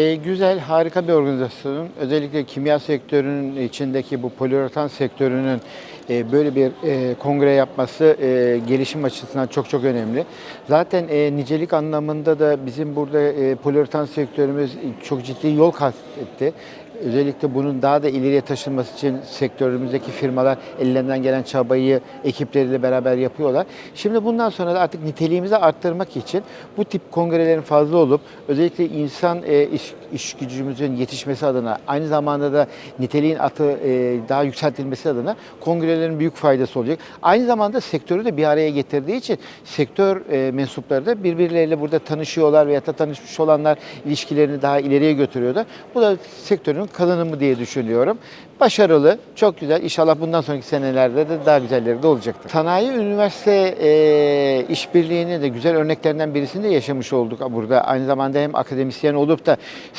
E, güzel, harika bir organizasyonun özellikle kimya sektörünün içindeki bu poliüretan sektörünün e, böyle bir e, kongre yapması e, gelişim açısından çok çok önemli. Zaten e, nicelik anlamında da bizim burada e, poliüretan sektörümüz çok ciddi yol kat etti. Özellikle bunun daha da ileriye taşınması için sektörümüzdeki firmalar ellerinden gelen çabayı ekipleriyle beraber yapıyorlar. Şimdi bundan sonra da artık niteliğimizi arttırmak için bu tip kongrelerin fazla olup özellikle insan e, iş, iş gücümüzün yetişmesi adına aynı zamanda da niteliğin atı e, daha yükseltilmesi adına kongrelerin büyük faydası olacak. Aynı zamanda sektörü de bir araya getirdiği için sektör e, mensupları da birbirleriyle burada tanışıyorlar veya da tanışmış olanlar ilişkilerini daha ileriye götürüyorlar. Bu da sektörün kazanımı diye düşünüyorum. Başarılı, çok güzel. İnşallah bundan sonraki senelerde de daha güzelleri de olacaktır. Sanayi üniversite e, işbirliğini de güzel örneklerinden birisini de yaşamış olduk burada. Aynı zamanda hem akademisyen olup da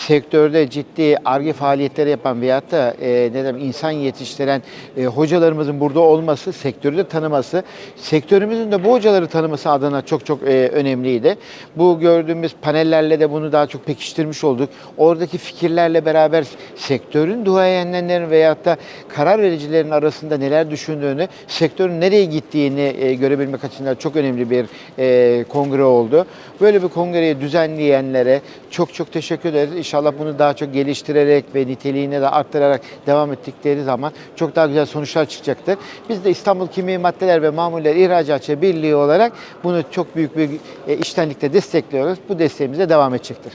sektörde ciddi arge faaliyetleri yapan veyahut da e, ne demek insan yetiştiren e, hocalarımızın burada olması, sektörü de tanıması, sektörümüzün de bu hocaları tanıması adına çok çok e, önemliydi. Bu gördüğümüz panellerle de bunu daha çok pekiştirmiş olduk. Oradaki fikirlerle beraber sektörün duayenlerin veyahut da karar vericilerin arasında neler düşündüğünü, sektörün nereye gittiğini e, görebilmek açısından çok önemli bir e, kongre oldu. Böyle bir kongreyi düzenleyenlere çok çok teşekkür ederiz. İnşallah bunu daha çok geliştirerek ve niteliğini de arttırarak devam ettikleri zaman çok daha güzel sonuçlar çıkacaktır. Biz de İstanbul Kimya Maddeler ve Mamuller İhracatçı Birliği olarak bunu çok büyük bir e, iştenlikle destekliyoruz. Bu desteğimiz de devam edecektir.